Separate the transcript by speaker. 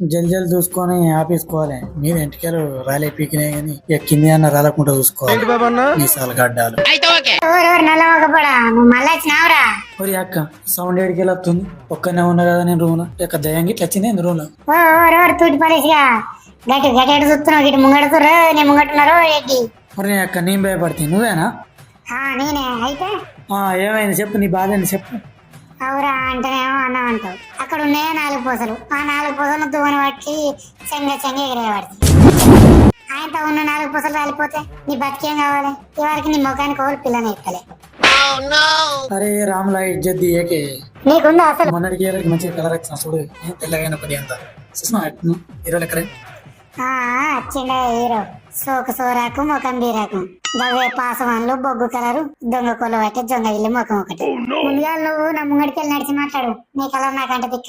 Speaker 1: జల్ జల్ చూసుకొని ఆపేసుకోవాలి. మీరు ఇంటికెళ్ళు రాలే పీకినాయి కానీ ఇక కింది అన్న రాలకుండా చూసుకోవాలి. మీసాలు గడ్డాలు.
Speaker 2: ఊరు ఊరు నల్ల మొగపడా నువ్వు మళ్ళీ వచ్చినావురా?
Speaker 1: మరి అక్క సౌండ్ ఏడికి వస్తుంది ఒక్కనే ఉన్నా కదా నేను రూమ్ ఇక దయ్యం గిట్ల వచ్చింది
Speaker 2: రూమ్లో? గట్టి గట్టి చూస్తున్నావు? నేను ముంగట్టున్నారు
Speaker 1: మరి నీ అక్క నేను భయపడుతుంది నువ్వేనా?
Speaker 2: ఆ, నేనే. అయితే?
Speaker 1: ఆ, ఏమైంది? చెప్పు నీ బాధ చెప్పు.
Speaker 2: అవురా అంటేనేమో అన్నం అంటావు అక్కడ ఉన్నాయో నాలుగు పూసలు. ఆ నాలుగు పూసలు దువ్వన పట్టి చెంగ చెంగ ఎగిరేవాడి ఆయనతో ఉన్న నాలుగు పూసలు రాలిపోతే నీ బతికేం కావాలి? ఇవరికి నీ ముఖానికి ఓళ్ళు పిల్లని ఎక్కలే.
Speaker 1: అరే రాములా ఇజ్జత్ ఏకే?
Speaker 2: నీకుందా అసలు?
Speaker 1: మొన్నటికి మంచిగా కలర్ వచ్చిన చూడు. తెల్లగైన పడి అంత. చూసినా హీరో లెక్కరే
Speaker 2: ఆ వచ్చిండే హీరో. సోకు సోరాకు ముఖం బీరాకు. గవే పాసవాన్లు బొగ్గు కలరు దొంగ కొలు పట్టే జొంగ ఇల్లు ముఖం ఒకటి. ముందుగా నువ్వు నా ముంగడికి వెళ్ళి నడిచి మాట్లాడు. నీ కలర్ నాకంటే తిక్క